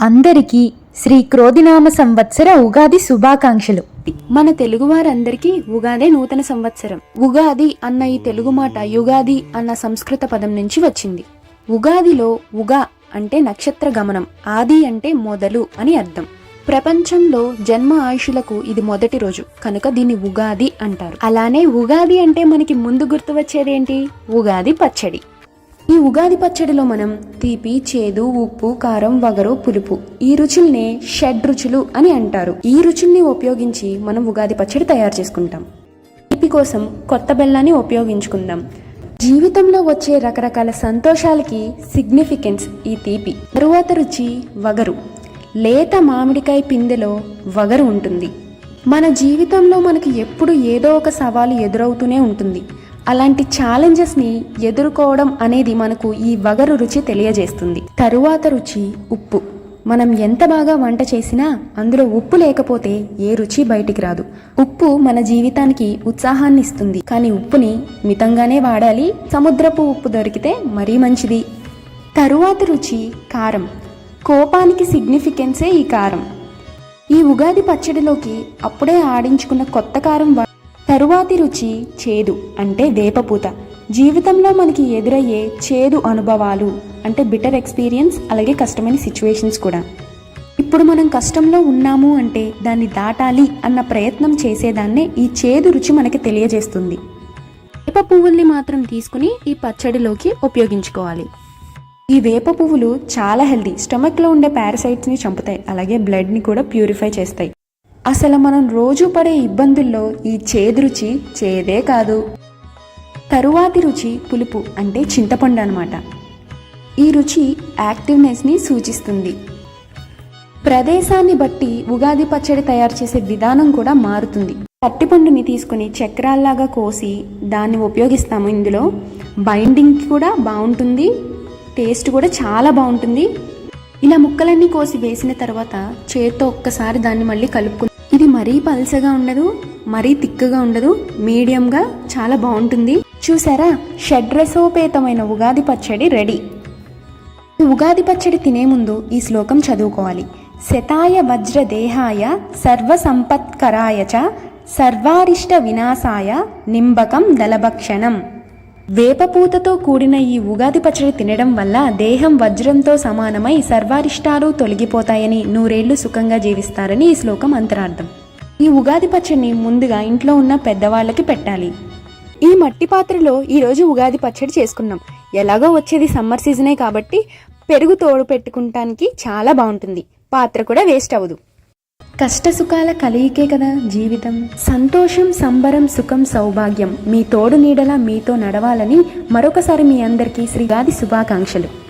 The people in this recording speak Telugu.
అందరికీ శ్రీ క్రోధినామ సంవత్సర ఉగాది శుభాకాంక్షలు. మన తెలుగు వారందరికీ ఉగాదే నూతన సంవత్సరం. ఉగాది అన్న ఈ తెలుగు మాట యుగాది అన్న సంస్కృత పదం నుంచి వచ్చింది. ఉగాదిలో ఉగా అంటే నక్షత్ర గమనం ఆది అంటే మొదలు అని అర్థం. ప్రపంచంలో జన్మ ఆయుషులకు ఇది మొదటి రోజు కనుక దీన్ని ఉగాది అంటారు. అలానే ఉగాది అంటే మనకి ముందు గుర్తు వచ్చేదేంటి? ఉగాది పచ్చడి. ఈ ఉగాది పచ్చడిలో మనం తీపి చేదు ఉప్పు కారం వగరు పులుపు ఈ రుచుల్నే షడ్ రుచులు అని అంటారు. ఈ రుచుల్ని ఉపయోగించి మనం ఉగాది పచ్చడి తయారు చేసుకుంటాం. తీపి కోసం కొత్త బెల్లాన్ని ఉపయోగించుకుందాం. జీవితంలో వచ్చే రకరకాల సంతోషాలకి సిగ్నిఫికెన్స్ ఈ తీపి. తరువాత రుచి వగరు. లేత మామిడికాయ పిందెలో వగరు ఉంటుంది. మన జీవితంలో మనకి ఎప్పుడు ఏదో ఒక సవాలు ఎదురవుతూనే ఉంటుంది. అలాంటి ఛాలెంజెస్ని ఎదుర్కోవడం అనేది మనకు ఈ వగరు రుచి తెలియజేస్తుంది. తరువాత రుచి ఉప్పు. మనం ఎంత బాగా వంట చేసినా అందులో ఉప్పు లేకపోతే ఏ రుచి బయటికి రాదు. ఉప్పు మన జీవితానికి ఉత్సాహాన్ని ఇస్తుంది. కానీ ఉప్పుని మితంగానే వాడాలి. సముద్రపు ఉప్పు దొరికితే మరీ మంచిది. తరువాత రుచి కారం. కోపానికి సిగ్నిఫికెన్సే ఈ కారం. ఈ ఉగాది పచ్చడిలోకి అప్పుడే ఆడించుకున్న కొత్త కారం తరువాతి రుచి చేదు అంటే వేపపూత. జీవితంలో మనకి ఎదురయ్యే చేదు అనుభవాలు అంటే బిటర్ ఎక్స్పీరియన్స్ అలాగే కష్టమైన సిచ్యువేషన్స్ కూడా. ఇప్పుడు మనం కష్టంలో ఉన్నాము అంటే దాన్ని దాటాలి అన్న ప్రయత్నం చేసేదాన్నే ఈ చేదు రుచి మనకి తెలియజేస్తుంది. వేప పువ్వుల్ని మాత్రం తీసుకుని ఈ పచ్చడిలోకి ఉపయోగించుకోవాలి. ఈ వేప పువ్వులు చాలా హెల్దీ స్టమక్లో ఉండే పారసైట్స్ని చంపుతాయి. అలాగే బ్లడ్ని కూడా ప్యూరిఫై చేస్తాయి. అసలు మనం రోజు పడే ఇబ్బందుల్లో ఈ చేదు రుచి చేదే కాదు. తరువాతి రుచి పులుపు అంటే చింతపండు అనమాట ఈ రుచి యాక్టివ్నెస్ని సూచిస్తుంది. ప్రదేశాన్ని బట్టి ఉగాది పచ్చడి తయారు చేసే విధానం కూడా మారుతుంది. అట్టిపండుని తీసుకుని చక్రాల్లాగా కోసి దాన్ని ఉపయోగిస్తాము ఇందులో. బైండింగ్ కూడా బాగుంటుంది. టేస్ట్ కూడా చాలా బాగుంటుంది. ఇలా ముక్కలన్నీ కోసి వేసిన తర్వాత చేత్తో ఒక్కసారి దాన్ని మళ్ళీ కలుపుకు మరీ పల్చగా ఉండదు మరీ తిక్కుగా ఉండదు మీడియంగా చాలా బాగుంటుంది. చూసారా? షడ్రసోపేతమైన ఉగాది పచ్చడి రెడీ. ఉగాది పచ్చడి తినే ముందు ఈ శ్లోకం చదువుకోవాలి. శతాయ వజ్రదేహాయ సర్వసంపత్కరాయచ చ సర్వారిష్ట వినాశాయ నింబకం దళభక్షణం. వేపపూతతో కూడిన ఈ ఉగాది పచ్చడి తినడం వల్ల దేహం వజ్రంతో సమానమై సర్వారిష్టాలు తొలగిపోతాయని నూరేళ్ళు సుఖంగా జీవిస్తారని ఈ శ్లోకం అంతరార్థం. ఈ ఉగాది పచ్చడిని ముందుగా ఇంట్లో ఉన్న పెద్దవాళ్ళకి పెట్టాలి. ఈ మట్టి పాత్రలో ఈరోజు ఉగాది పచ్చడి చేసుకున్నాం. ఎలాగో వచ్చేది సమ్మర్ సీజనే కాబట్టి పెరుగు తోడు పెట్టుకుంటానికి చాలా బాగుంటుంది. పాత్ర కూడా వేస్ట్ అవ్వదు. కష్ట సుఖాల కలయికే కదా జీవితం. సంతోషం సంబరం సుఖం సౌభాగ్యం మీ తోడు నీడలా మీతో నడవాలని మరొకసారి మీ అందరికీ శ్రీగాది శుభాకాంక్షలు.